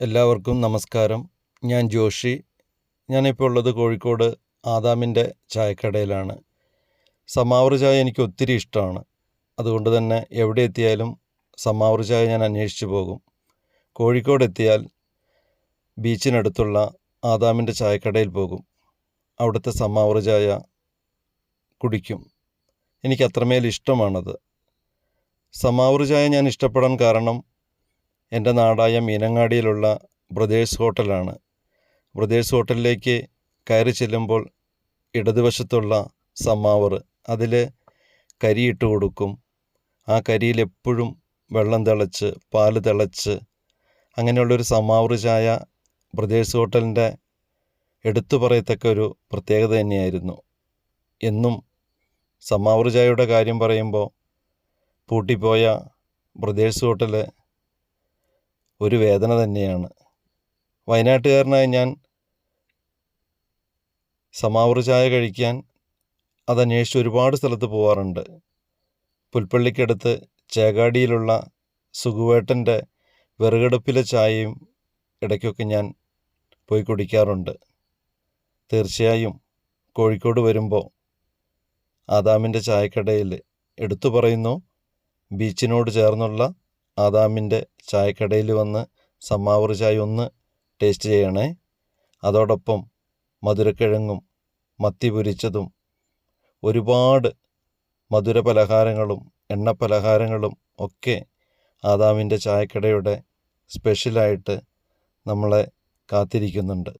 എല്ലാവർക്കും നമസ്കാരം. ഞാൻ ജോഷി. ഞാനിപ്പോൾ ഉള്ളത് കോഴിക്കോട് ആദാമിന്റെ ചായക്കടയിലാണ്. സമാവർ ചായ എനിക്ക് ഒത്തിരി ഇഷ്ടമാണ്. അതുകൊണ്ട് തന്നെ എവിടെ എത്തിയാലും സമാവർ ചായ ഞാൻ അന്വേഷിച്ചു പോകും. കോഴിക്കോട് എത്തിയാൽ ബീച്ചിനടുത്തുള്ള ആദാമിന്റെ ചായക്കടയിൽ പോകും. അവിടുത്തെ സമാവർ ചായ കുടിക്കും. എനിക്ക് അത്രമേൽ ഇഷ്ടമാണത്. സമാവർ ചായ ഞാൻ ഇഷ്ടപ്പെടാൻ കാരണം എന്റെ നാടായ മീനങ്ങാടിയിലുള്ള ബ്രദേഴ്സ് ഹോട്ടലാണ്. ബ്രദേഴ്സ് ഹോട്ടലിലേക്ക് കയറി ചെല്ലുമ്പോൾ ഇടതുവശത്തുള്ള സമാവർ അതിൽ കരിയിട്ട് കൊടുക്കും. ആ കരിയിൽ എപ്പോഴും വെള്ളം തിളച്ച് പാൽ തിളച്ച് അങ്ങനെയുള്ളൊരു സമാവർ ചായ ബ്രദേഴ്സ് ഹോട്ടലിന്റെ എടുത്തു പറയത്തക്ക ഒരു പ്രത്യേകത തന്നെയായിരുന്നു. എന്നും സമാവർ ചായയുടെ കാര്യം പറയുമ്പോൾ പൂട്ടിപ്പോയ ബ്രദേഴ്സ് ഹോട്ടൽ ഒരു വേദന തന്നെയാണ്. വയനാട്ടുകാരനായ ഞാൻ സമാവർ ചായ കഴിക്കാൻ അതന്വേഷിച്ച് ഒരുപാട് സ്ഥലത്ത് പോവാറുണ്ട്. പുൽപ്പള്ളിക്കടുത്ത് ചേകാടിയിലുള്ള സുഖുവേട്ടന്റെ വിറകടുപ്പിലെ ചായയും ഇടയ്ക്കൊക്കെ ഞാൻ പോയി കുടിക്കാറുണ്ട്. തീർച്ചയായും കോഴിക്കോട് വരുമ്പോൾ ആദാമിന്റെ ചായക്കടയിൽ എടുത്തു പറയുന്നു. ബീച്ചിനോട് ചേർന്നുള്ള ആദാമിന്റെ ചായക്കടയിൽ വന്ന് സമ്മാവർ ചായ ഒന്ന് ടേസ്റ്റ് ചെയ്യണേ. അതോടൊപ്പം മധുരക്കിഴങ്ങും മത്തി പൊരിച്ചതും ഒരുപാട് മധുര പലഹാരങ്ങളും എണ്ണ പലഹാരങ്ങളും ഒക്കെ ആദാമിന്റെ ചായക്കടയുടെ സ്പെഷ്യലായിട്ട് നമ്മളെ കാത്തിരിക്കുന്നുണ്ട്.